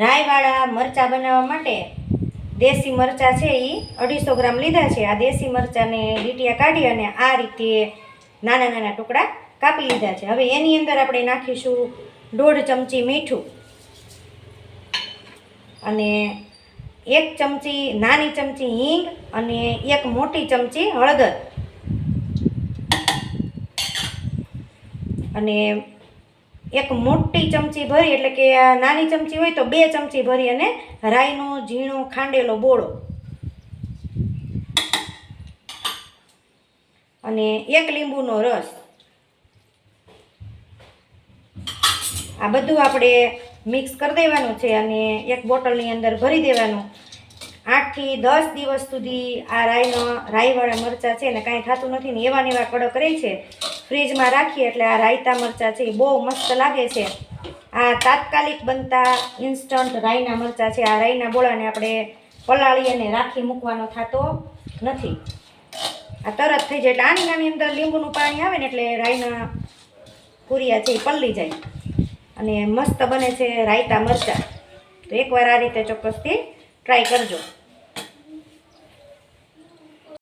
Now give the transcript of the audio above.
રાયવાળા મરચાં બનાવવા માટે દેશી મરચાં છે એ અઢીસો ગ્રામ લીધા છે. આ દેશી મરચાંને લીટિયા કાઢી અને આ રીતે નાના નાના ટુકડા કાપી લીધા છે. હવે એની અંદર આપણે નાખીશું દોઢ ચમચી મીઠું અને એક ચમચી નાની ચમચી હિંગ અને એક મોટી ચમચી હળદર. અને એક મોટી ચમચી ભરી, એટલે કે નાની ચમચી હોય તો બે ચમચી ભરી અને રાઈનો, ઝીણો, ખાંડેલો બોળો. અને એક લીંબુનો રસ. આ બધું આપણે મિક્સ કરી દેવાનું છે અને એક બોટલની અંદર ભરી દેવાનું. આઠથી દસ દિવસ સુધી આ રાઈનો રાઈવાળા મરચાં છે ને કાંઈ થતું નથી ને એવા ને એવા કડક રહે છે. ફ્રીજમાં રાખીએ એટલે આ રાયતા મરચાં છે એ બહુ મસ્ત લાગે છે. આ તાત્કાલિક બનતા ઇન્સ્ટન્ટ રાઈના મરચાં છે. આ રાઈના બોળાને આપણે પલાળી અને રાખી મૂકવાનો થતો નથી. આ તરત થઈ જાય એટલે આની નાની અંદર લીંબુનું પાણી આવે ને એટલે રાઈના પૂરિયા છે એ પલળી જાય. અને મસ્ત બને છે રાયતા મરચાં. તો એકવાર આ રીતે ચોક્કસથી ટ્રાય કરજો.